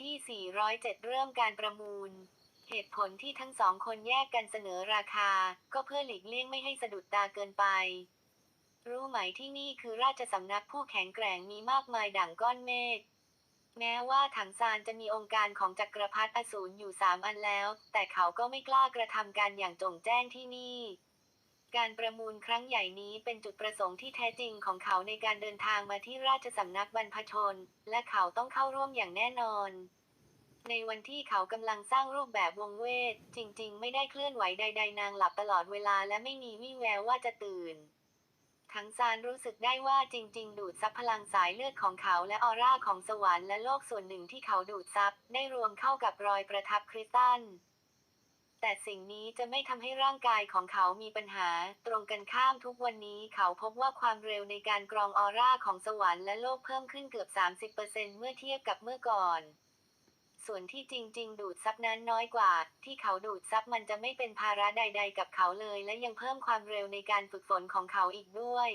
ที่ 407 เริ่มการประมูล เหตุผลที่ทั้งสองคนแยกกันเสนอราคา ก็เพื่อหลีกเลี่ยงไม่ให้สะดุดตาเกินไป รู้ไหมที่นี่คือราชสำนักผู้แข็งแกร่งมีมากมายดั่งก้อนเมฆแม้ว่าถังซานจะมีองค์การของจักรพรรดิอสูรอยู่สามอันแล้ว แต่เขาก็ไม่กล้ากระทำการอย่างจงแจ้งที่นี่ การประมูลครั้งใหญ่นี้เป็นจุดประสงค์ที่แท้จริงของเขาในการเดินทางมาที่ราชสำนักบรรพชน และเขาต้องเข้าร่วมอย่างแน่นอน ในวันที่เขากำลังสร้างรูปแบบวงเวท จริงๆ ไม่ได้เคลื่อนไหวใด ๆ นางหลับตลอดเวลาและไม่มีวี่แววว่าจะตื่นทั้งซานรู้สึกได้ว่าจริง ๆ ดูดซับพลังสายเลือดของเขาและออร่าของสวรรค์และโลกส่วนหนึ่งที่เขาดูดซับได้รวมเข้ากับรอยประทับคริสตัล แต่สิ่งนี้จะไม่ทำให้ร่างกายของเขามีปัญหา ตรงกันข้ามทุกวันนี้เขาพบว่าความเร็วในการกรองออร่าของสวรรค์และโลกเพิ่มขึ้นเกือบ 30%เมื่อเทียบกับเมื่อก่อน ส่วนที่จริง ๆ ดูดซับนั้นน้อยกว่า ที่เขาดูดซับมันจะไม่เป็นภาระใด ๆ กับเขาเลย และยังเพิ่มความเร็วในการฝึกฝนของเขาอีกด้วย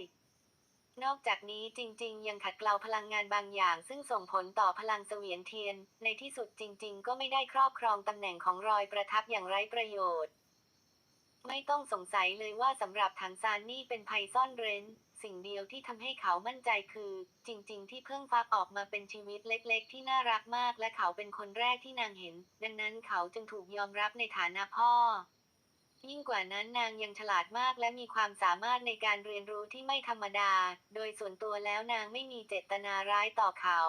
นอกจากนี้จริง ๆ ยังขัดเกลาพลังงานบางอย่าง ซึ่งส่งผลต่อพลังเสวียนเทียน ในที่สุดจริง ๆ ก็ไม่ได้ครอบครองตำแหน่งของรอยประทับอย่างไร้ประโยชน์ ไม่ต้องสงสัยเลยว่าสำหรับถังซานนี่เป็นภัยซ่อนเร้น สิ่งเดียวที่ทำให้เขามั่นใจคือ จริง ๆ ที่เพิ่งฟักออกมาเป็นชีวิตเล็ก ๆ ที่น่ารักมาก และเขาเป็นคนแรกที่นางเห็น ดังนั้นเขาจึงถูกยอมรับในฐานะพ่อ ยิ่งกว่านั้นนางยังฉลาดมากและมีความสามารถในการเรียนรู้ที่ไม่ธรรมดา โดยส่วนตัวแล้วนางไม่มีเจตนาร้ายต่อเขา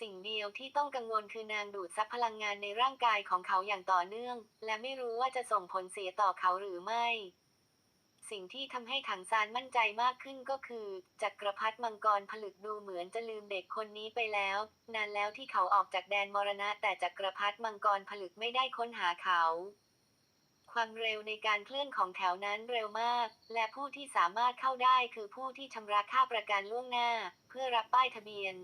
สิ่งเดียวที่ต้องกังวลคือนางดูดซับพลังงานในร่างกายของเขาอย่างต่อเนื่อง และไม่รู้ว่าจะส่งผลเสียต่อเขาหรือไม่ สิ่งที่ทำให้ถังซานมั่นใจมากขึ้นก็คือ จักรพรรดิมังกรผลึกดูเหมือนจะลืมเด็กคนนี้ไปแล้ว นานแล้วที่เขาออกจากแดนมรณะแต่จักรพรรดิมังกรผลึกไม่ได้ค้นหาเขา ความเร็วในการเคลื่อนของแถวนั้นเร็วมาก และผู้ที่สามารถเข้าได้คือผู้ที่ชำระค่าประกันล่วงหน้า เพื่อรับป้ายทะเบียน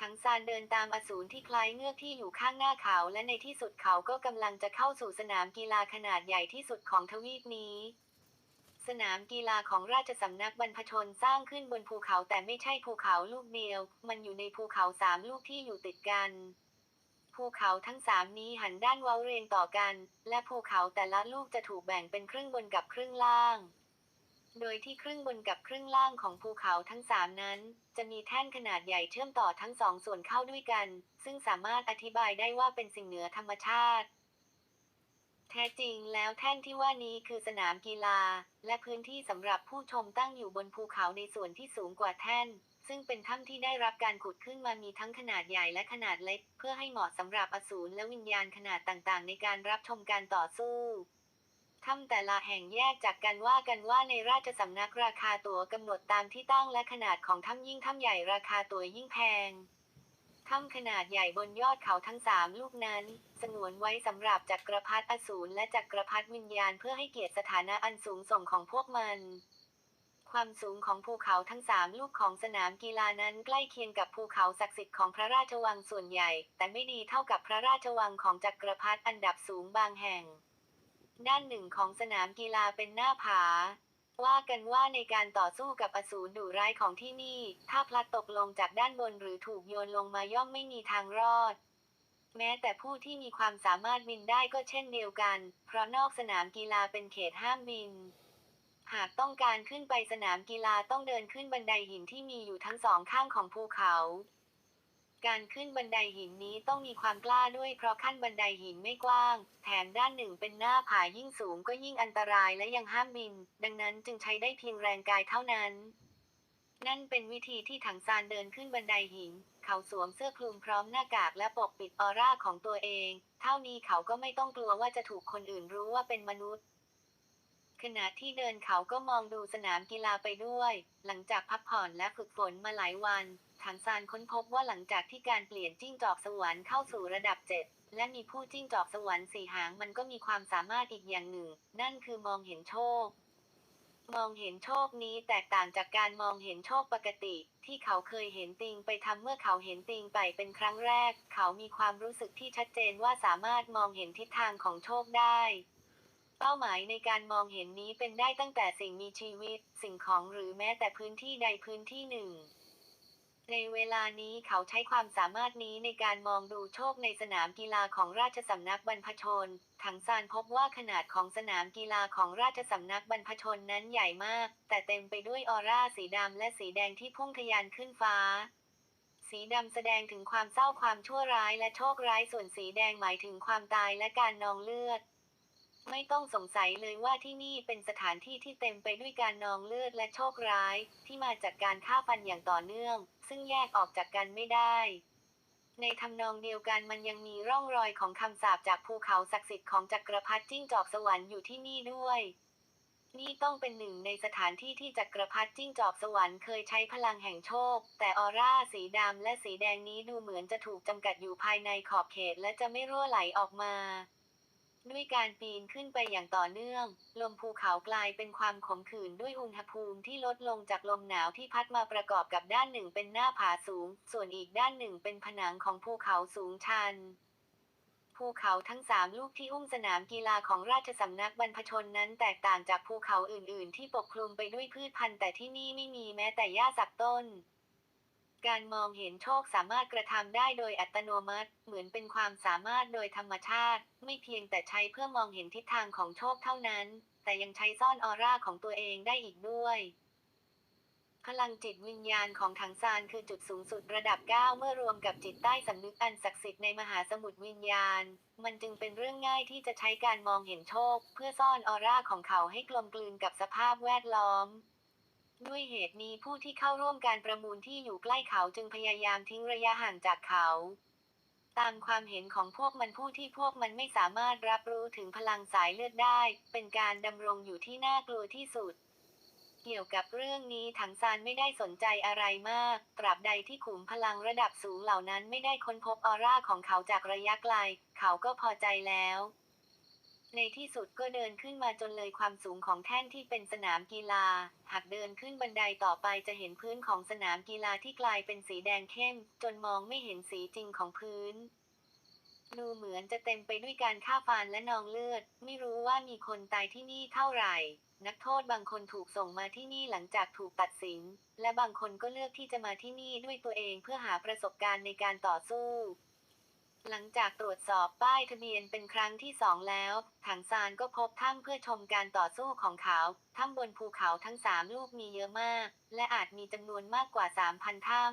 ทั้งซานเดินตามอสูรที่คล้ายเงือกที่อยู่ข้างหน้าเขาและในที่สุดเขาก็กำลังจะเข้าสู่สนามกีฬาขนาดใหญ่ที่สุดของทวีปนี้ สนามกีฬาของราชสำนักบรรพชนสร้างขึ้นบนภูเขาแต่ไม่ใช่ภูเขาลูกเดียว มันอยู่ในภูเขาสามลูกที่อยู่ติดกัน ภูเขาทั้งสามนี้หันด้านเว้าเรียงต่อกัน และภูเขาแต่ละลูกจะถูกแบ่งเป็นครึ่งบนกับครึ่งล่าง โดยที่ครึ่งบนกับครึ่งล่างของภูเขาทั้งสามนั้น จะมีแท่นขนาดใหญ่เชื่อมต่อทั้งสองส่วนเข้าด้วยกัน ซึ่งสามารถอธิบายได้ว่าเป็นสิ่งเหนือธรรมชาติแท้จริงแล้วแท่นที่ว่านี้คือสนามกีฬา และพื้นที่สำหรับผู้ชมตั้งอยู่บนภูเขาในส่วนที่สูงกว่าแท่น ซึ่งเป็นถ้ำที่ได้รับการขุดขึ้นมามีทั้งขนาดใหญ่และขนาดเล็ก เพื่อให้เหมาะสำหรับอสูรและวิญญาณขนาดต่างๆ ในการรับชมการต่อสู้ถ้ำแต่ละแห่งแยกจากกันว่ากันว่าในราชสำนักราคาตั๋วกำหนดตามที่ตั้งและขนาดของถ้ำยิ่งถ้ำใหญ่ราคาตั๋วยิ่งแพงถ้ำขนาดใหญ่บนยอดเขาทั้งสามลูกนั้น สงวนไว้สำหรับจักรพรรดิอสูรและจักรพรรดิวิญญาณเพื่อให้เกียรติสถานะอันสูงส่งของพวกมัน ความสูงของภูเขาทั้งสามลูกของสนามกีฬานั้นใกล้เคียงกับภูเขาศักดิ์สิทธิ์ของพระราชวังส่วนใหญ่ แต่ไม่ดีเท่ากับพระราชวังของจักรพรรดิอันดับสูงบางแห่ง ด้านหนึ่งของสนามกีฬาเป็นหน้าผา ว่ากันว่าในการต่อสู้กับอสูรดุร้ายของที่นี่ ถ้าพลัดตกลงจากด้านบนหรือถูกโยนลงมาย่อมไม่มีทางรอดแม้แต่ผู้ที่มีความสามารถบินได้ก็เช่นเดียวกัน เพราะนอกสนามกีฬาเป็นเขตห้ามบิน หากต้องการขึ้นไปสนามกีฬาต้องเดินขึ้นบันไดหินที่มีอยู่ทั้งสองข้างของภูเขา การขึ้นบันไดหินนี้ต้องมีความกล้าด้วยเพราะขั้นบันไดหินไม่กว้าง แถมด้านหนึ่งเป็นหน้าผายิ่งสูงก็ยิ่งอันตรายและยังห้ามบิน ดังนั้นจึงใช้ได้เพียงแรงกายเท่านั้น นั่นเป็นวิธีที่ถังซานเดินขึ้นบันไดหิน เขาสวมเสื้อคลุมพร้อมหน้ากากและปกปิดออร่าของตัวเอง เท่านี้เขาก็ไม่ต้องกลัวว่าจะถูกคนอื่นรู้ว่าเป็นมนุษย์ ขณะที่เดินเขาก็มองดูสนามกีฬาไปด้วย หลังจากพักผ่อนและฝึกฝนมาหลายวันถังซานค้นพบว่าหลังจากที่การเปลี่ยนจิ้งจอกสวรรค์เข้าสู่ระดับเจ็ดและมีผู้จิ้งจอกสวรรค์สี่หางมันก็มีความสามารถอีกอย่างหนึ่ง นั่นคือมองเห็นโชค มองเห็นโชคนี้แตกต่างจากการมองเห็นโชคปกติ ที่เขาเคยเห็นติงไปทำเมื่อเขาเห็นติงไปเป็นครั้งแรก เขามีความรู้สึกที่ชัดเจนว่าสามารถมองเห็นทิศทางของโชคได้ เป้าหมายในการมองเห็นนี้เป็นได้ตั้งแต่สิ่งมีชีวิต สิ่งของหรือแม้แต่พื้นที่ใดพื้นที่หนึ่ง ในเวลานี้เขาใช้ความสามารถนี้ในการมองดูโชคในสนามกีฬาของราชสำนักบรรพชน ถังซานพบว่าขนาดของสนามกีฬาของราชสำนักบรรพชนนั้นใหญ่มาก แต่เต็มไปด้วยออร่าสีดำและสีแดงที่พุ่งทะยานขึ้นฟ้าสีดำแสดงถึงความเศร้าความชั่วร้ายและโชคร้ายส่วนสีแดงหมายถึงความตายและการนองเลือด ไม่ต้องสงสัยเลยว่าที่นี่เป็นสถานที่ที่เต็มไปด้วยการนองเลือดและโชคร้าย ที่มาจากการฆ่าฟันอย่างต่อเนื่อง ซึ่งแยกออกจากกันไม่ได้ ในทำนองเดียวกันมันยังมีร่องรอยของคำสาปจากภูเขาศักดิ์สิทธิ์ของจักรพรรดิจิ้งจอกสวรรค์อยู่ที่นี่ด้วย นี่ต้องเป็นหนึ่งในสถานที่ที่จักรพรรดิจิ้งจอกสวรรค์เคยใช้พลังแห่งโชค แต่ออร่าสีดำและสีแดงนี้ดูเหมือนจะถูกจำกัดอยู่ภายในขอบเขตและจะไม่รั่วไหลออกมา ด้วยการปีนขึ้นไปอย่างต่อเนื่อง ลมภูเขากลายเป็นความขมขื่นด้วยอุณหภูมิที่ลดลงจากลมหนาวที่พัดมาประกอบกับด้านหนึ่งเป็นหน้าผาสูง ส่วนอีกด้านหนึ่งเป็นผนังของภูเขาสูงชันภูเขาทั้งสามลูกที่หุ้มสนามกีฬาของราชสำนักบรรพชนนั้นแตกต่างจากภูเขาอื่น ๆ ที่ปกคลุมไปด้วยพืชพันธุ์แต่ที่นี่ไม่มีแม้แต่หญ้าสักต้น การมองเห็นโชคสามารถกระทำได้โดยอัตโนมัติ เหมือนเป็นความสามารถโดยธรรมชาติ ไม่เพียงแต่ใช้เพื่อมองเห็นทิศทางของโชคเท่านั้น แต่ยังใช้ซ่อนออร่าของตัวเองได้อีกด้วยพลังจิตวิญญาณของถังซานคือจุดสูงสุดระดับ 9 เมื่อรวมกับจิตใต้สำนึกอันศักดิ์สิทธิ์ในมหาสมุทรวิญญาณ มันจึงเป็นเรื่องง่ายที่จะใช้การมองเห็นโชค เพื่อซ่อนออร่าของเขาให้กลมกลืนกับสภาพแวดล้อม ด้วยเหตุนี้ผู้ที่เข้าร่วมการประมูลที่อยู่ใกล้เขาจึงพยายามทิ้งระยะห่างจากเขา ตามความเห็นของพวกมันผู้ที่พวกมันไม่สามารถรับรู้ถึงพลังสายเลือดได้ เป็นการดำรงอยู่ที่น่ากลัวที่สุด เกี่ยวกับเรื่องนี้ถังซานไม่ได้สนใจอะไรมาก ตราบใดที่ขุมพลังระดับสูงเหล่านั้นไม่ได้ค้นพบออร่าของเขาจากระยะไกล เขาก็พอใจแล้ว ในที่สุดก็เดินขึ้นมาจนเลยความสูงของแท่นที่เป็นสนามกีฬา หากเดินขึ้นบันไดต่อไปจะเห็นพื้นของสนามกีฬาที่กลายเป็นสีแดงเข้ม จนมองไม่เห็นสีจริงของพื้น ดูเหมือนจะเต็มไปด้วยการฆ่าฟันและนองเลือด ไม่รู้ว่ามีคนตายที่นี่เท่าไหร่ นักโทษบางคนถูกส่งมาที่นี่หลังจากถูกตัดสิน และบางคนก็เลือกที่จะมาที่นี่ด้วยตัวเองเพื่อหาประสบการณ์ในการต่อสู้ หลังจากตรวจสอบป้ายทะเบียนเป็นครั้งที่สองแล้ว ถังซานก็พบถ้ำเพื่อชมการต่อสู้ของเขาถ้ำบนภูเขาทั้งสามลูกมีเยอะมาก และอาจมีจำนวนมากกว่า3,000ถ้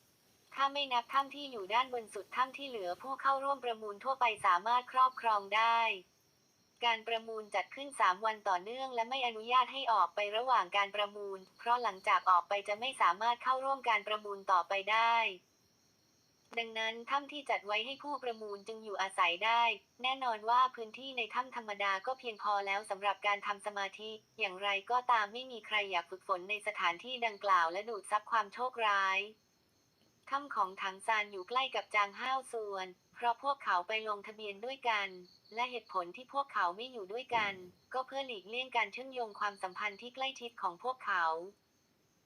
ำถ้าไม่นับถ้ำที่อยู่ด้านบนสุดถ้ำที่เหลือผู้เข้าร่วมประมูลทั่วไปสามารถครอบครองได้ การประมูลจัดขึ้น 3 วันต่อเนื่องและไม่อนุญาตให้ออกไประหว่างการประมูล เพราะหลังจากออกไปจะไม่สามารถเข้าร่วมการประมูลต่อไปได้ ดังนั้นถ้ำที่จัดไว้ให้ผู้ประมูลจึงอยู่อาศัยได้ แน่นอนว่าพื้นที่ในถ้ำธรรมดาก็เพียงพอแล้วสำหรับการทำสมาธิ อย่างไรก็ตามไม่มีใครอยากฝึกฝนในสถานที่ดังกล่าวและดูดซับความโชคร้ายถ้ำของถังซานอยู่ใกล้กับจางห้าวส่วน เพราะพวกเขาไปลงทะเบียนด้วยกัน และเหตุผลที่พวกเขาไม่อยู่ด้วยกัน ก็เพื่อหลีกเลี่ยงการเชื่อมโยงความสัมพันธ์ที่ใกล้ชิดของพวกเขา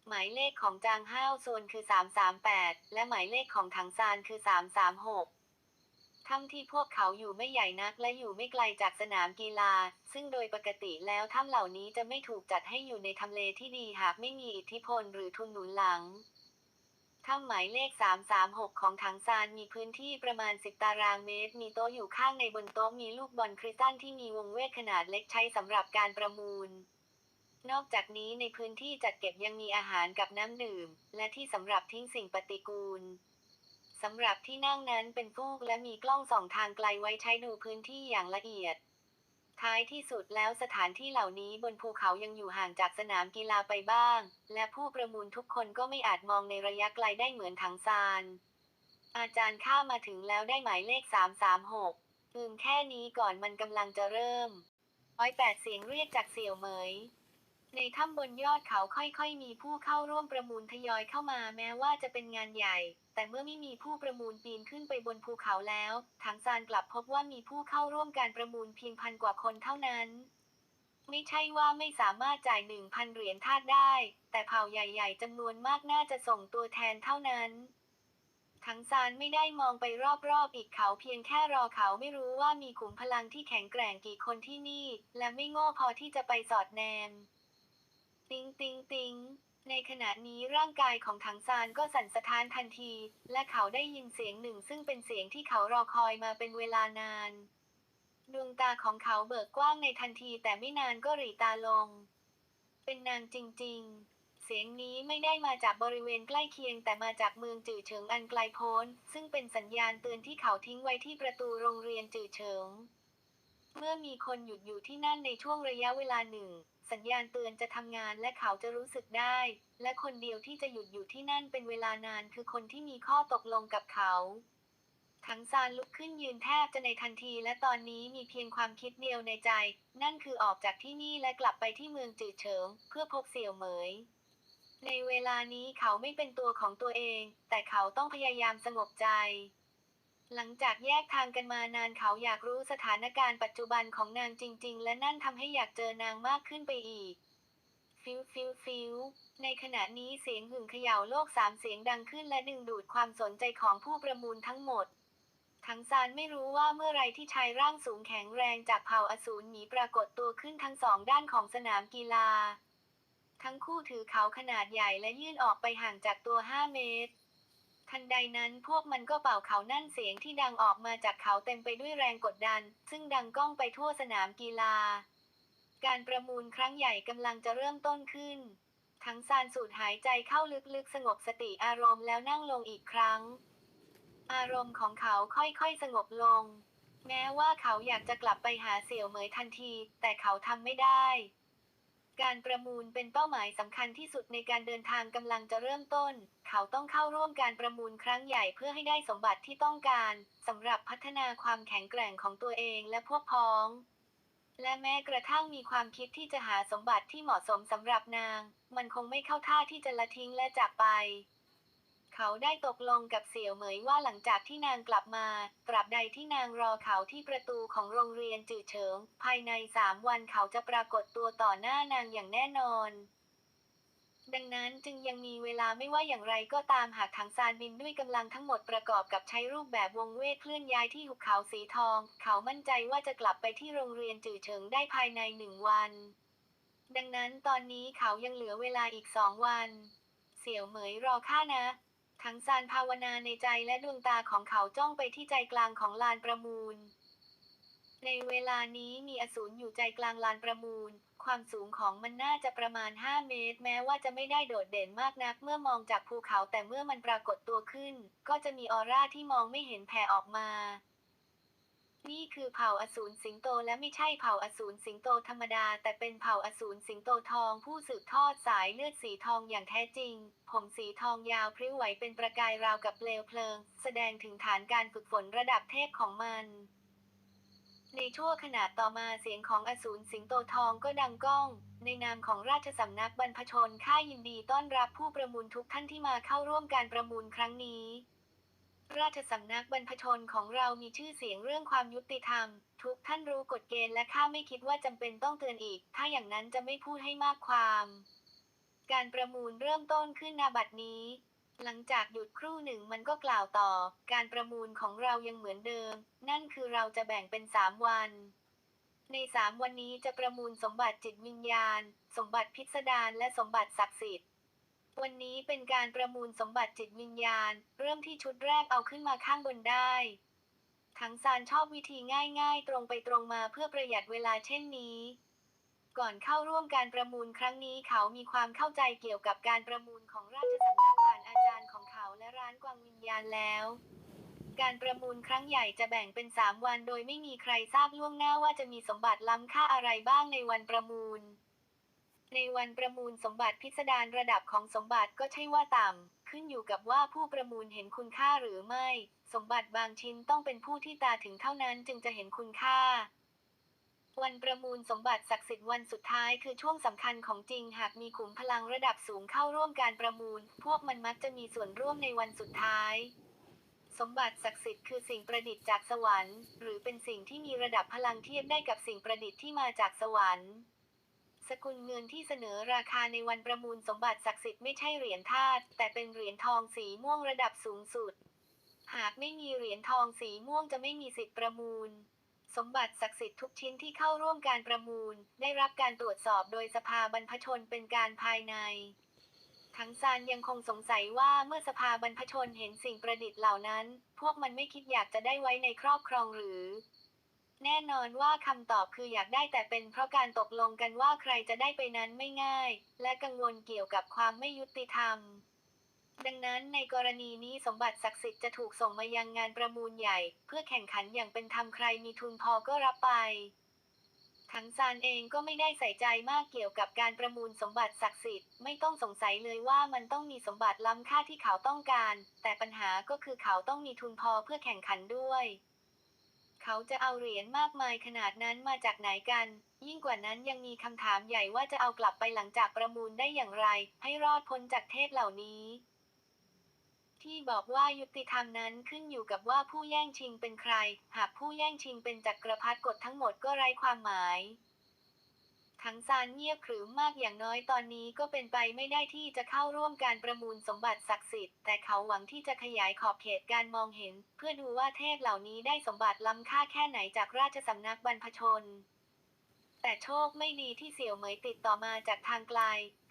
หมายเลขของจางห้าวส่วนคือ 338 และหมายเลขของถังซานคือ 336ถ้ำที่พวกเขาอยู่ไม่ใหญ่นักและอยู่ไม่ไกลจากสนามกีฬา ซึ่งโดยปกติแล้วถ้ำเหล่านี้จะไม่ถูกจัดให้อยู่ในทำเลที่ดีหากไม่มีอิทธิพลหรือทุนหนุนหลังถ้ำหมายเลข 336 ของถังซานมีพื้นที่ประมาณ 10 ตารางเมตร มีโต๊ะอยู่ข้างในบนโต๊ะมีลูกบอลคริสตัลที่มีวงเวทขนาดเล็กใช้สำหรับการประมูล นอกจากนี้ในพื้นที่จัดเก็บยังมีอาหารกับน้ำดื่ม และที่สำหรับทิ้งสิ่งปฏิกูลสำหรับที่นั่งนั้นเป็นฟูกและมีกล้องส่องทางไกลไว้ใช้ดูพื้นที่อย่างละเอียด ท้ายที่สุดแล้วสถานที่เหล่านี้บนภูเขายังอยู่ห่างจากสนามกีฬาไปบ้าง และผู้ประมูลทุกคนก็ไม่อาจมองในระยะไกลได้เหมือนถังซาน อาจารย์ข้ามาถึงแล้วได้หมายเลข 336อืมแค่นี้ก่อนมันกำลังจะเริ่มร้อยแปดเสียงเรียกจากเสี่ยวเหมย ในถ้ำบนยอดเขาค่อยๆ มีผู้เข้าร่วมประมูลทยอยเข้ามาแม้ว่าจะเป็นงานใหญ่ แต่เมื่อไม่มีผู้ประมูลปีนขึ้นไปบนภูเขาแล้วถังซานกลับพบว่ามีผู้เข้าร่วมการประมูลเพียงพันกว่าคนเท่านั้น ไม่ใช่ว่าไม่สามารถจ่ายหนึ่งพันเหรียญทาสได้ แต่เผ่าใหญ่ ๆจำนวนมากน่าจะส่งตัวแทนเท่านั้นถังซานไม่ได้มองไปรอบๆอีกเขาเพียงแค่รอเขาไม่รู้ว่ามีขุมพลังที่แข็งแกร่งกี่คนที่นี่ และไม่โง่พอที่จะไปสอดแนม ติงติงติงในขณะนี้ร่างกายของถังซานก็สั่นสะท้านทันที และเขาได้ยินเสียงหนึ่งซึ่งเป็นเสียงที่เขารอคอยมาเป็นเวลานาน ดวงตาของเขาเบิกกว้างในทันทีแต่ไม่นานก็หรีตาลง เป็นนางจริงๆ เสียงนี้ไม่ได้มาจากบริเวณใกล้เคียงแต่มาจากเมืองจื่อเฉิงอันไกลโพ้น ซึ่งเป็นสัญญาณเตือนที่เขาทิ้งไว้ที่ประตูโรงเรียนจื่อเฉิง เมื่อมีคนหยุดอยู่ที่นั่นในช่วงระยะเวลาหนึ่ง สัญญาณเตือนจะทำงานและเขาจะรู้สึกได้ และคนเดียวที่จะหยุดอยู่ที่นั่นเป็นเวลานานคือคนที่มีข้อตกลงกับเขาทั้งซานลุกขึ้นยืนแทบจะในทันที และตอนนี้มีเพียงความคิดเดียวในใจ นั่นคือออกจากที่นี่และกลับไปที่เมืองจืดเฉิง เพื่อพบเสี่ยวเหมย ในเวลานี้เขาไม่เป็นตัวของตัวเอง แต่เขาต้องพยายามสงบใจ หลังจากแยกทางกันมานานเขาอยากรู้สถานการณ์ปัจจุบันของนางจริง ๆ และนั่นทำให้อยากเจอนางมากขึ้นไปอีก ฟิวฟิวฟิวในขณะนี้เสียงหึ่งเขย่าโลกสามเสียงดังขึ้นและดึงดูดความสนใจของผู้ประมูลทั้งหมด ทั้งซานไม่รู้ว่าเมื่อไรที่ชายร่างสูงแข็งแรงจากเผ่าอสูรหมีปรากฏตัวขึ้นทั้งสองด้านของสนามกีฬา ทั้งคู่ถือเขาขนาดใหญ่และยื่นออกไปห่างจากตัว 5 เมตร ทันใดนั้นพวกมันก็เป่าเขานั่นเสียงที่ดังออกมาจากเขาเต็มไปด้วยแรงกดดัน ซึ่งดังก้องไปทั่วสนามกีฬา การประมูลครั้งใหญ่กำลังจะเริ่มต้นขึ้น ทั้งซานสูดหายใจเข้าลึกๆ สงบสติอารมณ์แล้วนั่งลงอีกครั้ง อารมณ์ของเขาค่อยๆสงบลง แม้ว่าเขาอยากจะกลับไปหาเสี่ยวเหมยทันที แต่เขาทำไม่ได้ การประมูลเป็นเป้าหมายสำคัญที่สุดในการเดินทางกำลังจะเริ่มต้น เขาต้องเข้าร่วมการประมูลครั้งใหญ่เพื่อให้ได้สมบัติที่ต้องการสำหรับพัฒนาความแข็งแกร่งของตัวเองและพวกพ้อง และแม้กระทั่งมีความคิดที่จะหาสมบัติที่เหมาะสมสำหรับนาง มันคงไม่เข้าท่าที่จะละทิ้งและจากไป เขาได้ตกลงกับเสี่ยวเหมยว่าหลังจากที่นางกลับมา ตราบใดที่นางรอเขาที่ประตูของโรงเรียนจื่อเฉิง ภายในสามวันเขาจะปรากฏตัวต่อหน้านางอย่างแน่นอน ดังนั้นจึงยังมีเวลาไม่ว่าอย่างไรก็ตามหากถังซานบินด้วยกำลังทั้งหมดประกอบกับใช้รูปแบบวงเวทเคลื่อนย้ายที่หุบเขาสีทอง เขามั่นใจว่าจะกลับไปที่โรงเรียนจื่อเฉิงได้ภายในหนึ่งวัน ดังนั้นตอนนี้เขายังเหลือเวลาอีกสองวัน เสี่ยวเหมยรอข้านะ ทั้งซานภาวนาในใจและดวงตาของเขาจ้องไปที่ใจกลางของลานประมูล ในเวลานี้มีอสูรอยู่ใจกลางลานประมูล ความสูงของมันน่าจะประมาณ 5 เมตร แม้ว่าจะไม่ได้โดดเด่นมากนักเมื่อมองจากภูเขาแต่เมื่อมันปรากฏตัวขึ้น ก็จะมีออร่าที่มองไม่เห็นแผ่ออกมา นี่คือเผ่าอสูรสิงโตและไม่ใช่เผ่าอสูรสิงโตธรรมดา แต่เป็นเผ่าอสูรสิงโตทองผู้สืบทอดสายเลือดสีทองอย่างแท้จริง ผมสีทองยาวพริ้วไหวเป็นประกายราวกับเปลวเพลิง แสดงถึงฐานการฝึกฝนระดับเทพของมันในชั่วขณะต่อมาเสียงของอสูรสิงโตทองก็ดังก้อง ในนามของราชสำนักบรรพชนข้ายินดีต้อนรับผู้ประมูลทุกท่านที่มาเข้าร่วมการประมูลครั้งนี้ ราชสำนักบรรพชนของเรามีชื่อเสียงเรื่องความยุติธรรม ทุกท่านรู้กฎเกณฑ์และข้าไม่คิดว่าจำเป็นต้องเตือนอีก ถ้าอย่างนั้นจะไม่พูดให้มากความ การประมูลเริ่มต้นขึ้นนาบัดนี้ หลังจากหยุดครู่หนึ่งมันก็กล่าวต่อ การประมูลของเรายังเหมือนเดิม นั่นคือเราจะแบ่งเป็นสามวันในสามวันนี้จะประมูลสมบัติจิตวิญญาณ สมบัติพิสดารและสมบัติศักดิ์สิทธิ์ วันนี้เป็นการประมูลสมบัติจิตวิญญาณ เริ่มที่ชุดแรกเอาขึ้นมาข้างบนได้ทั้งซานชอบวิธีง่ายๆ ตรงไปตรงมาเพื่อประหยัดเวลาเช่นนี้ ก่อนเข้าร่วมการประมูลครั้งนี้เขามีความเข้าใจเกี่ยวกับการประมูลของราชสำนักผ่านอาจารย์ของเขาและร้านกวางวิญญาณแล้ว การประมูลครั้งใหญ่จะแบ่งเป็น 3 วันโดยไม่มีใครทราบล่วงหน้าว่าจะมีสมบัติล้ำค่าอะไรบ้างในวันประมูล ในวันประมูลสมบัติพิสดารระดับของสมบัติก็ใช่ว่าต่ำ ขึ้นอยู่กับว่าผู้ประมูลเห็นคุณค่าหรือไม่ สมบัติบางชิ้นต้องเป็นผู้ที่ตาถึงเท่านั้นจึงจะเห็นคุณค่า วันประมูลสมบัติศักดิ์สิทธิ์วันสุดท้ายคือช่วงสำคัญของจริง หากมีขุมพลังระดับสูงเข้าร่วมการประมูล พวกมันมักจะมีส่วนร่วมในวันสุดท้ายสมบัติศักดิ์สิทธิ์คือสิ่งประดิษฐ์จากสวรรค์ หรือเป็นสิ่งที่มีระดับพลังเทียบได้กับสิ่งประดิษฐ์ที่มาจากสวรรค์ สกุลเงินที่เสนอราคาในวันประมูลสมบัติศักดิ์สิทธิ์ไม่ใช่เหรียญธาตุแต่เป็นเหรียญทองสีม่วงระดับสูงสุด หากไม่มีเหรียญทองสีม่วงจะไม่มีสิทธิ์ประมูล สมบัติศักดิ์สิทธิ์ทุกชิ้นที่เข้าร่วมการประมูล ได้รับการตรวจสอบโดยสภาบรรพชนเป็นการภายในทั้งซานยังคงสงสัยว่าเมื่อสภาบรรพชนเห็นสิ่งประดิษฐ์เหล่านั้น พวกมันไม่คิดอยากจะได้ไว้ในครอบครองหรือ แน่นอนว่าคำตอบคืออยากได้แต่เป็นเพราะการตกลงกันว่าใครจะได้ไปนั้นไม่ง่าย และกังวลเกี่ยวกับความไม่ยุติธรรม ดังนั้นในกรณีนี้สมบัติศักดิ์สิทธิ์จะถูกส่งมายังงานประมูลใหญ่ เพื่อแข่งขันอย่างเป็นธรรมใครมีทุนพอก็รับไปทั้งซานเองก็ไม่ได้ใส่ใจมากเกี่ยวกับการประมูลสมบัติศักดิ์สิทธิ์ ไม่ต้องสงสัยเลยว่ามันต้องมีสมบัติล้ำค่าที่เขาต้องการ แต่ปัญหาก็คือเขาต้องมีทุนพอเพื่อแข่งขันด้วย เขาจะเอาเหรียญมากมายขนาดนั้นมาจากไหนกัน ยิ่งกว่านั้นยังมีคำถามใหญ่ว่าจะเอากลับไปหลังจากประมูลได้อย่างไร ให้รอดพ้นจากเทพเหล่านี้ ที่บอกว่ายุติธรรมนั้นขึ้นอยู่กับว่าผู้แย่งชิงเป็นใคร หากผู้แย่งชิงเป็นจักรพรรดิกฎทั้งหมดก็ไร้ความหมาย ทั้งซานเงียบขรึมมากอย่างน้อยตอนนี้ก็เป็นไปไม่ได้ที่จะเข้าร่วมการประมูลสมบัติศักดิ์สิทธิ์ แต่เขาหวังที่จะขยายขอบเขตการมองเห็น เพื่อดูว่าเทพเหล่านี้ได้สมบัติล้ำค่าแค่ไหนจากราชสำนักบรรพชน แต่โชคไม่ดีที่เสี่ยวเหมยติดต่อมาจากทางไกล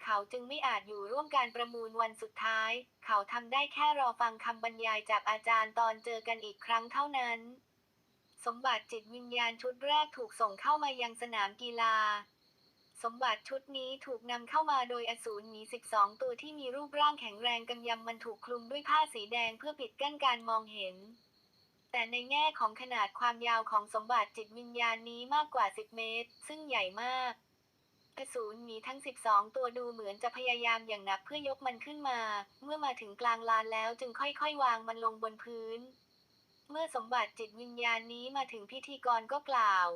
เขาจึงไม่อาจอยู่ร่วมการประมูลวันสุดท้าย เขาทำได้แค่รอฟังคำบรรยายจากอาจารย์ตอนเจอกันอีกครั้งเท่านั้น สมบัติจิตวิญญาณชุดแรกถูกส่งเข้ามายังสนามกีฬา สมบัติชุดนี้ถูกนำเข้ามาโดยอสูรหมี 12 ตัวที่มีรูปร่างแข็งแรงกำยำมันถูกคลุมด้วยผ้าสีแดงเพื่อปิดกั้นการมองเห็น แต่ในแง่ของขนาดความยาวของสมบัติจิตวิญญาณนี้มากกว่า 10 เมตร ซึ่งใหญ่มากอสูรหมีทั้ง 12 ตัวดูเหมือนจะพยายามอย่างหนักเพื่อยกมันขึ้นมา เมื่อมาถึงกลางลานแล้วจึงค่อยๆ วางมันลงบนพื้น เมื่อสมบัติจิตวิญญาณนี้มาถึงพิธีกรก็กล่าว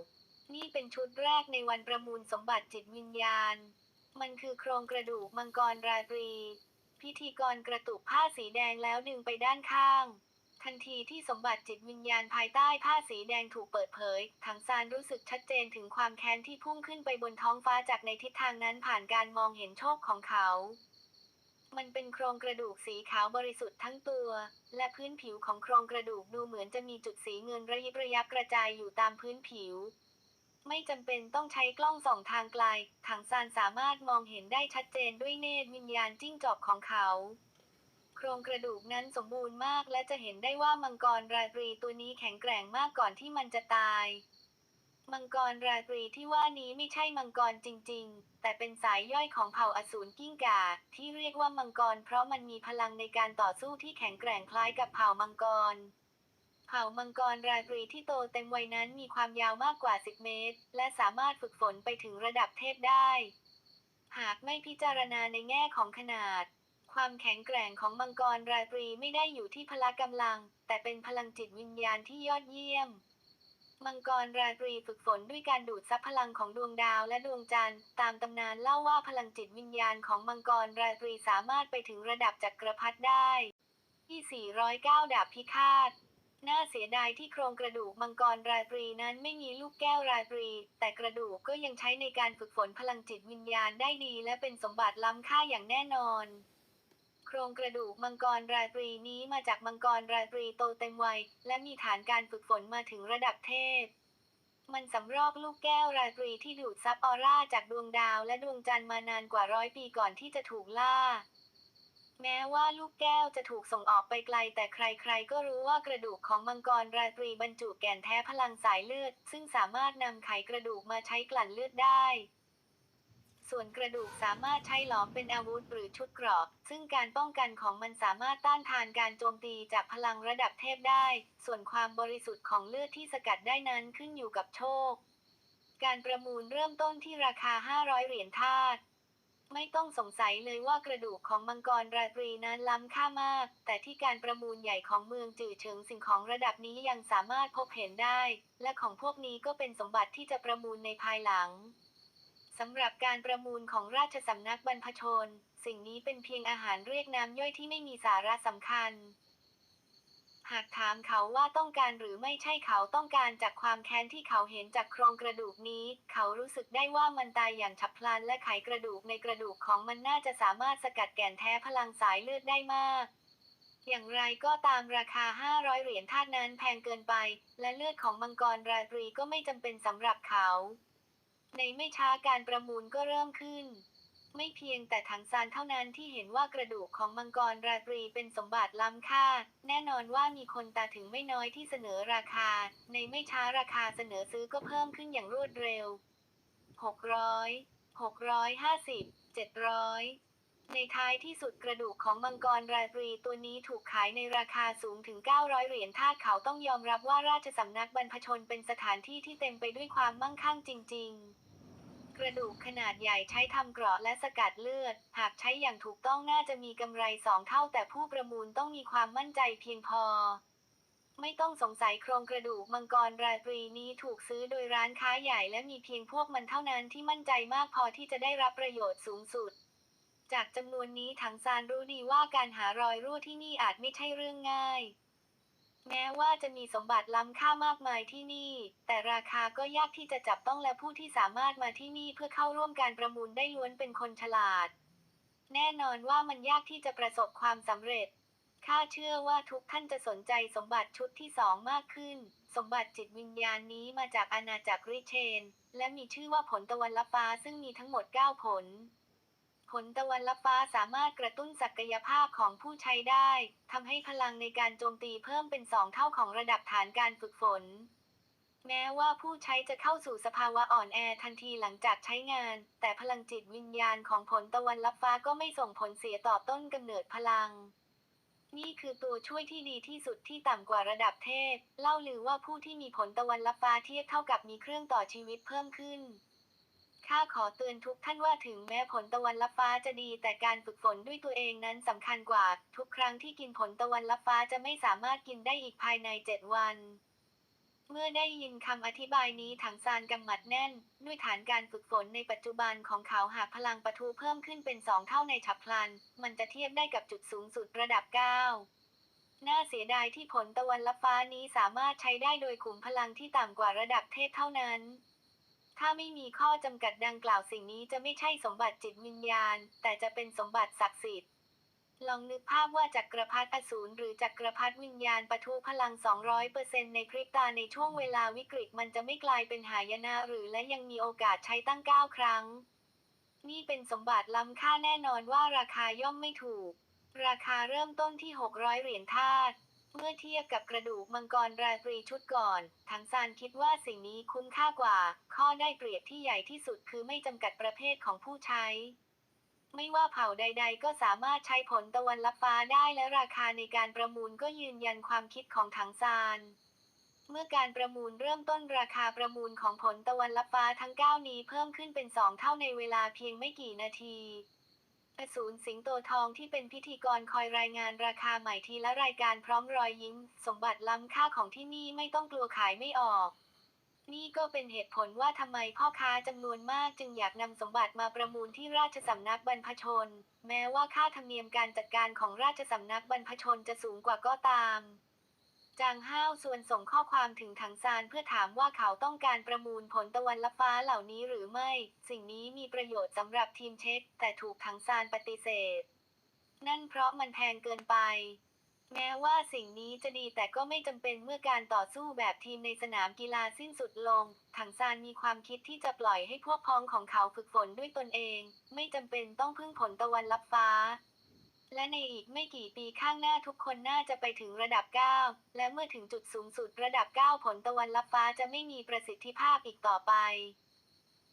นี่เป็นชุดแรกในวันประมูลสมบัติจิตวิญญาณ มันคือโครงกระดูกมังกรราตรี พิธีกรกระตุกผ้าสีแดงแล้วดึงไปด้านข้าง ทันทีที่สมบัติจิตวิญญาณภายใต้ผ้าสีแดงถูกเปิดเผย ถังซานรู้สึกชัดเจนถึงความแค้นที่พุ่งขึ้นไปบนท้องฟ้าจากในทิศทางนั้นผ่านการมองเห็นโชคของเขามันเป็นโครงกระดูกสีขาวบริสุทธิ์ทั้งตัว และพื้นผิวของโครงกระดูกดูเหมือนจะมีจุดสีเงินระยิบระยับกระจายอยู่ตามพื้นผิว ไม่จำเป็นต้องใช้กล้องส่องทางไกล ถังซานสามารถมองเห็นได้ชัดเจนด้วยเนตรวิญญาณจิ้งจอกของเขา โครงกระดูกนั้นสมบูรณ์มากและจะเห็นได้ว่ามังกรราตรีตัวนี้แข็งแกร่งมากก่อนที่มันจะตาย มังกรราตรีที่ว่านี้ไม่ใช่มังกรจริง ๆ แต่เป็นสายย่อยของเผ่าอสูรกิ้งก่าที่เรียกว่ามังกรเพราะมันมีพลังในการต่อสู้ที่แข็งแกร่งคล้ายกับเผ่ามังกร เผ่ามังกรราตรีที่โตเต็มวัยนั้นมีความยาวมากกว่า 10 เมตร และสามารถฝึกฝนไปถึงระดับเทพได้ หากไม่พิจารณาในแง่ของขนาด ความแข็งแกร่งของมังกรราตรีไม่ได้อยู่ที่พละกำลัง แต่เป็นพลังจิตวิญญาณที่ยอดเยี่ยมมังกรราตรีฝึกฝนด้วยการดูดซับพลังของดวงดาวและดวงจันทร์ ตามตำนานเล่าว่าพลังจิตวิญญาณของมังกรราตรีสามารถไปถึงระดับจักรพรรดิได้ ที่ 409 ดาบพิฆาต น่าเสียดายที่โครงกระดูกมังกรราตรีนั้นไม่มีลูกแก้วราตรี แต่กระดูกก็ยังใช้ในการฝึกฝนพลังจิตวิญญาณได้ดีและเป็นสมบัติล้ำค่าอย่างแน่นอน โครงกระดูกมังกรราตรีนี้มาจากมังกรราตรีโตเต็มวัย และมีฐานการฝึกฝนมาถึงระดับเทพ มันสำรอกลูกแก้วราตรีที่ดูดซับออร่าจากดวงดาวและดวงจันทร์มานานกว่าร้อยปีก่อนที่จะถูกล่า แม้ว่าลูกแก้วจะถูกส่งออกไปไกล แต่ใครๆ ก็รู้ว่ากระดูกของมังกรราตรีบรรจุแก่นแท้พลังสายเลือด ซึ่งสามารถนำไขกระดูกมาใช้กลั่นเลือดได้ ส่วนกระดูกสามารถใช้หลอมเป็นอาวุธหรือชุดเกราะซึ่งการป้องกันของมันสามารถต้านทานการโจมตีจากพลังระดับเทพได้ ส่วนความบริสุทธิ์ของเลือดที่สกัดได้นั้นขึ้นอยู่กับโชค การประมูลเริ่มต้นที่ราคา 500 เหรียญทาส ไม่ต้องสงสัยเลยว่ากระดูกของมังกรราตรีนั้นล้ำค่ามาก แต่ที่การประมูลใหญ่ของเมืองจื่อเฉิงสิ่งของระดับนี้ยังสามารถพบเห็นได้ และของพวกนี้ก็เป็นสมบัติที่จะประมูลในภายหลังสำหรับการประมูลของราชสำนักบรรพชน สิ่งนี้เป็นเพียงอาหารเรียกน้ำย่อยที่ไม่มีสาระสำคัญ หากถามเขาว่าต้องการหรือไม่ใช่เขาต้องการจากความแค้นที่เขาเห็นจากโครงกระดูกนี้ เขารู้สึกได้ว่ามันตายอย่างฉับพลันและไขกระดูกในกระดูกของมันน่าจะสามารถสกัดแก่นแท้พลังสายเลือดได้มากอย่างไรก็ตามราคา 500 เหรียญท่านั้นแพงเกินไป และเลือดของมังกรราตรีก็ไม่จำเป็นสำหรับเขา ในไม่ช้าการประมูลก็เริ่มขึ้น ไม่เพียงแต่ถังซานเท่านั้นที่เห็นว่ากระดูกของมังกรราตรีเป็นสมบัติล้ำค่า แน่นอนว่ามีคนตาถึงไม่น้อยที่เสนอราคา ในไม่ช้าราคาเสนอซื้อก็เพิ่มขึ้นอย่างรวดเร็ว 600 650 700 ในท้ายที่สุดกระดูกของมังกรราตรีตัวนี้ถูกขายในราคาสูงถึง 900 เหรียญทาสเขาต้องยอมรับว่าราชสำนักบรรพชนเป็นสถานที่ที่เต็มไปด้วยความมั่งคั่งจริง ๆ กระดูกขนาดใหญ่ใช้ทำเกราะและสกัดเลือด หากใช้อย่างถูกต้องน่าจะมีกำไรสองเท่าแต่ผู้ประมูลต้องมีความมั่นใจเพียงพอ ไม่ต้องสงสัยโครงกระดูกมังกรราตรีนี้ถูกซื้อโดยร้านค้าใหญ่และมีเพียงพวกมันเท่านั้นที่มั่นใจมากพอที่จะได้รับประโยชน์สูงสุด จากจำนวนนี้ถังซานรู้ดีว่าการหารอยรั่วที่นี่อาจไม่ใช่เรื่องง่าย แม้ว่าจะมีสมบัติล้ำค่ามากมายที่นี่ แต่ราคาก็ยากที่จะจับต้องและผู้ที่สามารถมาที่นี่เพื่อเข้าร่วมการประมูลได้ล้วนเป็นคนฉลาด แน่นอนว่ามันยากที่จะประสบความสำเร็จ ข้าเชื่อว่าทุกท่านจะสนใจสมบัติชุดที่สองมากขึ้น สมบัติจิตวิญญาณนี้มาจากอาณาจักรริเชน และมีชื่อว่าผลตะวันลับฟ้าซึ่งมีทั้งหมด 9 ผล ลตะวันลับฟ้าสามารถกระตุ้นศักยภาพของผู้ใช้ได้ ทำให้พลังในการโจมตีเพิ่มเป็นสองเท่าของระดับฐานการฝึกฝน แม้ว่าผู้ใช้จะเข้าสู่สภาวะอ่อนแอทันทีหลังจากใช้งาน แต่พลังจิตวิญญาณของผลตะวันลับฟ้าก็ไม่ส่งผลเสียต่อต้นกำเนิดพลังนี่คือตัวช่วยที่ดีที่สุดที่ต่ำกว่าระดับเทพ เล่าลือว่าผู้ที่มีผลตะวันลับฟ้าเทียบเท่ากับมีเครื่องต่อชีวิตเพิ่มขึ้น ข้าขอเตือนทุกท่านว่าถึงแม้ผลตะวันลับฟ้าจะดี แต่การฝึกฝนด้วยตัวเองนั้นสำคัญกว่า ทุกครั้งที่กินผลตะวันลับฟ้าจะไม่สามารถกินได้อีกภายในเจ็ดวัน เมื่อได้ยินคำอธิบายนี้ถังซานกำหมัดแน่น ด้วยฐานการฝึกฝนในปัจจุบันของเขาหากพลังปะทุเพิ่มขึ้นเป็นสองเท่าในฉับพลัน มันจะเทียบได้กับจุดสูงสุดระดับ9น่าเสียดายที่ผลตะวันลับฟ้านี้สามารถใช้ได้โดยขุมพลังที่ต่ำกว่าระดับเทพเท่านั้น ถ้าไม่มีข้อจำกัดดังกล่าวสิ่งนี้จะไม่ใช่สมบัติจิตวิญญาณ แต่จะเป็นสมบัติศักดิ์สิทธิ์ ลองนึกภาพว่าจักรพรรดิอสูรหรือจักรพรรดิวิญญาณปะทุพลัง 200%ในพริบตาในช่วงเวลาวิกฤตมันจะไม่กลายเป็นหายนะหรือและยังมีโอกาสใช้ตั้ง 9 ครั้ง นี่เป็นสมบัติล้ำค่าแน่นอนว่าราคาย่อมไม่ถูก ราคาเริ่มต้นที่ 600 เหรียญทาส เมื่อเทียบกับกระดูกมังกรราตรีชุดก่อน ทั้งซานคิดว่าสิ่งนี้คุ้มค่ากว่า ข้อได้เปรียบที่ใหญ่ที่สุดคือไม่จำกัดประเภทของผู้ใช้ ไม่ว่าเผ่าใด ๆ ก็สามารถใช้ผลตะวันลับฟ้าได้และราคาในการประมูลก็ยืนยันความคิดของถังซานเมื่อการประมูลเริ่มต้นราคาประมูลของผลตะวันลับฟ้าทั้ง 9 นี้เพิ่มขึ้นเป็น 2 เท่าในเวลาเพียงไม่กี่นาที อสูรสิงโตทองที่เป็นพิธีกรคอยรายงานราคาใหม่ทีละรายการพร้อมรอยยิ้ม สมบัติล้ำค่าของที่นี่ไม่ต้องกลัวขายไม่ออก นี่ก็เป็นเหตุผลว่าทำไมพ่อค้าจำนวนมากจึงอยากนำสมบัติมาประมูลที่ราชสำนักบรรพชน แม้ว่าค่าธรรมเนียมการจัดการของราชสำนักบรรพชนจะสูงกว่าก็ตาม จางห้าวส่วนส่งข้อความถึงถังซานเพื่อถามว่าเขาต้องการประมูลผลตะวันลับฟ้าเหล่านี้หรือไม่ สิ่งนี้มีประโยชน์สำหรับทีมเช็ค แต่ถูกถังซานปฏิเสธ นั่นเพราะมันแพงเกินไป แม้ว่าสิ่งนี้จะดีแต่ก็ไม่จำเป็นเมื่อการต่อสู้แบบทีมในสนามกีฬาสิ้นสุดลง ถังซานมีความคิดที่จะปล่อยให้พวกพ้องของเขาฝึกฝนด้วยตนเอง ไม่จำเป็นต้องพึ่งผลตะวันลับฟ้า และในอีกไม่กี่ปีข้างหน้าทุกคนน่าจะไปถึงระดับ 9 และเมื่อถึงจุดสูงสุดระดับ 9 ผลตะวันลับฟ้าจะไม่มีประสิทธิภาพอีกต่อไป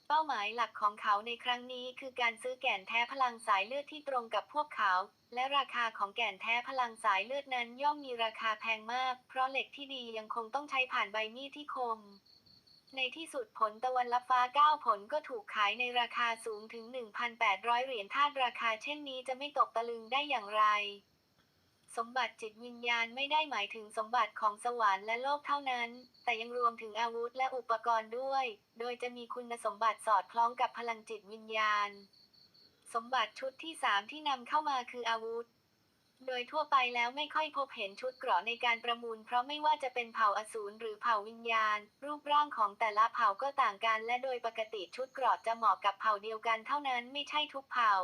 เป้าหมายหลักของเขาในครั้งนี้คือการซื้อแก่นแท้พลังสายเลือดที่ตรงกับพวกเขา และราคาของแก่นแท้พลังสายเลือดนั้นย่อมมีราคาแพงมาก เพราะเหล็กที่ดียังคงต้องใช้ผ่านใบมีดที่คม ในที่สุดผลตะวันลับฟ้า 9 ผลก็ถูกขายในราคาสูงถึง 1,800 เหรียญทาสราคาเช่นนี้จะไม่ตกตะลึงได้อย่างไร สมบัติจิตวิญญาณไม่ได้หมายถึงสมบัติของสวรรค์และโลกเท่านั้น แต่ยังรวมถึงอาวุธและอุปกรณ์ด้วย โดยจะมีคุณสมบัติสอดคล้องกับพลังจิตวิญญาณ สมบัติชุดที่ 3 ที่นำเข้ามาคืออาวุธ โดยทั่วไปแล้วไม่ค่อยพบเห็นชุดเกราะในการประมูล เพราะไม่ว่าจะเป็นเผ่าอสูรหรือเผ่าวิญญาณ รูปร่างของแต่ละเผ่าก็ต่างกัน และโดยปกติชุดเกราะจะเหมาะกับเผ่าเดียวกันเท่านั้นไม่ใช่ทุกเผ่า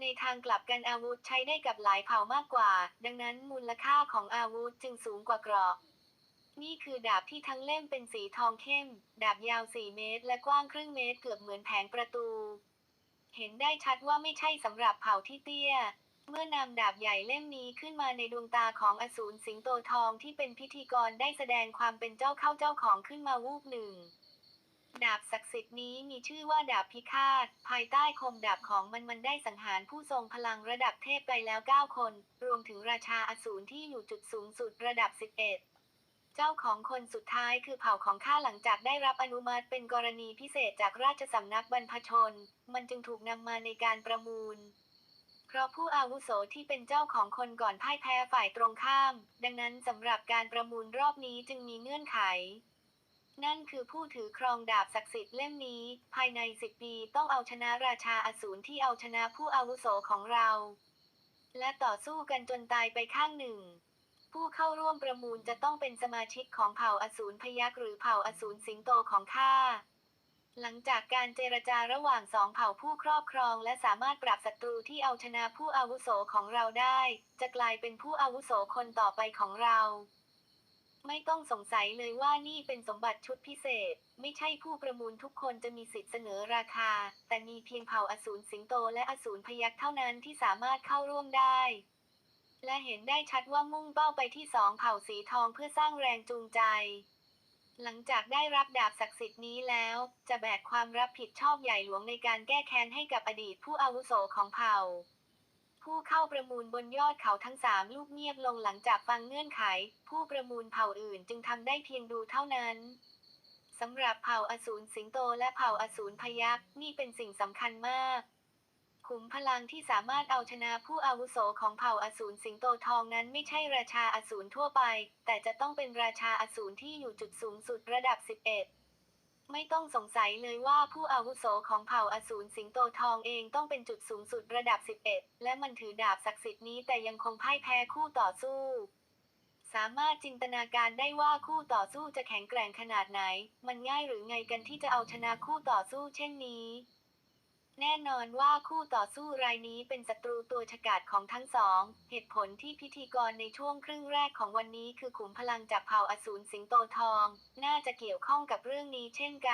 ในทางกลับกันอาวุธใช้ได้กับหลายเผ่ามากกว่า ดังนั้นมูลค่าของอาวุธจึงสูงกว่าเกราะนี่คือดาบที่ทั้งเล่มเป็นสีทองเข้ม ดาบยาว 4 เมตร และกว้างครึ่งเมตรเกือบเหมือนแผงประตู เห็นได้ชัดว่าไม่ใช่สำหรับเผ่าที่เตี้ย เมื่อนำดาบใหญ่เล่มนี้ขึ้นมาในดวงตาของอสูรสิงโตทองที่เป็นพิธีกรได้แสดงความเป็นเจ้าเข้าเจ้าของขึ้นมาวูบหนึ่ง ดาบศักดิ์สิทธิ์นี้มีชื่อว่าดาบพิฆาต ภายใต้คมดาบของมันมันได้สังหารผู้ทรงพลังระดับเทพไปแล้ว 9 คน รวมถึงราชาอสูรที่อยู่จุดสูงสุดระดับ 11เจ้าของคนสุดท้ายคือเผ่าของข้าหลังจากได้รับอนุมัติเป็นกรณีพิเศษจากราชสำนักบรรพชน มันจึงถูกนำมาในการประมูล ราะผู้อาวุโสที่เป็นเจ้าของคนก่อนพ่ายแพ้ฝ่ายตรงข้าม ดังนั้นสำหรับการประมูลรอบนี้จึงมีเงื่อนไข นั่นคือผู้ถือครองดาบศักดิ์สิทธิ์เล่มนี้ ภายในสิบปีต้องเอาชนะราชาอสูรที่เอาชนะผู้อาวุโสของเรา และต่อสู้กันจนตายไปข้างหนึ่ง ผู้เข้าร่วมประมูลจะต้องเป็นสมาชิกของเผ่าอสูรพยักษ์หรือเผ่าอสูรสิงโตของข้า หลังจากการเจรจาระหว่างสองเผ่าผู้ครอบครองและสามารถปราบศัตรูที่เอาชนะผู้อาวุโสของเราได้ จะกลายเป็นผู้อาวุโสคนต่อไปของเรา ไม่ต้องสงสัยเลยว่านี่เป็นสมบัติชุดพิเศษ ไม่ใช่ผู้ประมูลทุกคนจะมีสิทธิ์เสนอราคา แต่มีเพียงเผ่าอสูรสิงโตและอสูรพยักษ์เท่านั้นที่สามารถเข้าร่วมได้ และเห็นได้ชัดว่ามุ่งเป้าไปที่สองเผ่าสีทองเพื่อสร้างแรงจูงใจ หลังจากได้รับดาบศักดิ์สิทธิ์นี้แล้ว จะแบกความรับผิดชอบใหญ่หลวงในการแก้แค้นให้กับอดีตผู้อาวุโสของเผ่า ผู้เข้าประมูลบนยอดเขาทั้งสามลูกเงียบลงหลังจากฟังเงื่อนไข ผู้ประมูลเผ่าอื่นจึงทำได้เพียงดูเท่านั้นสำหรับเผ่าอสูรสิงโตและเผ่าอสูรพยักษ์นี่เป็นสิ่งสำคัญมาก ขุมพลังที่สามารถเอาชนะผู้อาวุโสของเผ่าอสูรสิงโตทองนั้นไม่ใช่ราชาอสูรทั่วไป แต่จะต้องเป็นราชาอสูรที่อยู่จุดสูงสุดระดับ 11 ไม่ต้องสงสัยเลยว่าผู้อาวุโสของเผ่าอสูรสิงโตทองเองต้องเป็นจุดสูงสุดระดับ 11 และมันถือดาบศักดิ์สิทธิ์นี้แต่ยังคงพ่ายแพ้คู่ต่อสู้สามารถจินตนาการได้ว่าคู่ต่อสู้จะแข็งแกร่งขนาดไหน มันง่ายหรือไงกันที่จะเอาชนะคู่ต่อสู้เช่นนี้ แน่นอนว่าคู่ต่อสู้รายนี้เป็นศัตรูตัวฉกาจของทั้งสอง เหตุผลที่พิธีกรในช่วงครึ่งแรกของวันนี้คือขุมพลังจากเผ่าอสูรสิงโตทอง น่าจะเกี่ยวข้องกับเรื่องนี้เช่นกัน